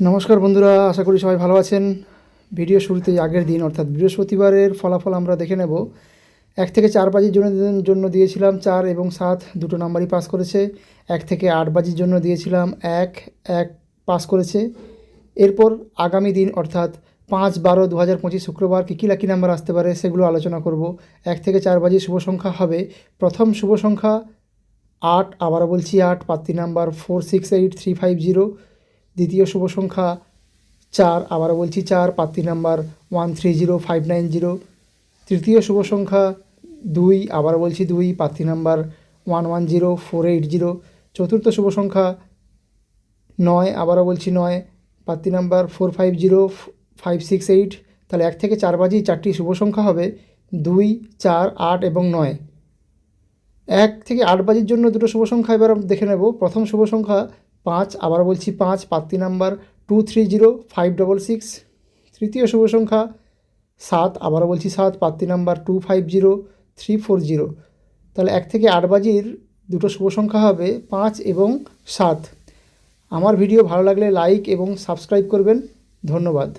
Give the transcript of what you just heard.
নমস্কার বন্ধুরা, আশা করি সবাই ভালো আছেন। ভিডিও শুরুতেই আগের দিন, অর্থাৎ বৃহস্পতিবারের ফলাফল আমরা দেখে নেব। এক থেকে চার বাজির জন্য জন্য দিয়েছিলাম চার এবং সাত, দুটো নাম্বারই পাস করেছে। এক থেকে আট বাজির জন্য দিয়েছিলাম এক এক পাস করেছে। এরপর আগামী দিন, অর্থাৎ পাঁচ বারো দু হাজার পঁচিশ শুক্রবার কী কী লাকি নাম্বার আসতে পারে সেগুলো আলোচনা করব। এক থেকে চার বাজির শুভ সংখ্যা হবে প্রথম শুভ সংখ্যা আট, আবারও বলছি আট, পাত্রী number four, six, eight, three, five, zero. দ্বিতীয় শুভ সংখ্যা চার, আবারও বলছি চার, পাত্রী number one three zero five nine zero তৃতীয় শুভ সংখ্যা দুই আবার বলছি দুই, পাত্রী number one one zero four eight zero চতুর্থ শুভ সংখ্যা নয়, আবারও বলছি নয়, পাত্রী number four five zero five six eight তাহলে এক থেকে চার বাজি চারটি শুভ সংখ্যা হবে দুই, চার, আট এবং নয়। এক থেকে আট বাজির জন্য দুটো শুভ সংখ্যা এবার দেখে নেব। প্রথম শুভ সংখ্যা পাঁচ আবার বলছি পাঁচ পাত্রী number two three zero five double six তৃতীয় শুভ সংখ্যা, সাত আবার বলছি সাত পাত্রী number two five zero three four zero তাহলে এক থেকে আট বাজির দুটো শুভ সংখ্যা হবে পাঁচ এবং সাত। আমার ভিডিও ভালো লাগলে লাইক এবং সাবস্ক্রাইব করবেন। ধন্যবাদ।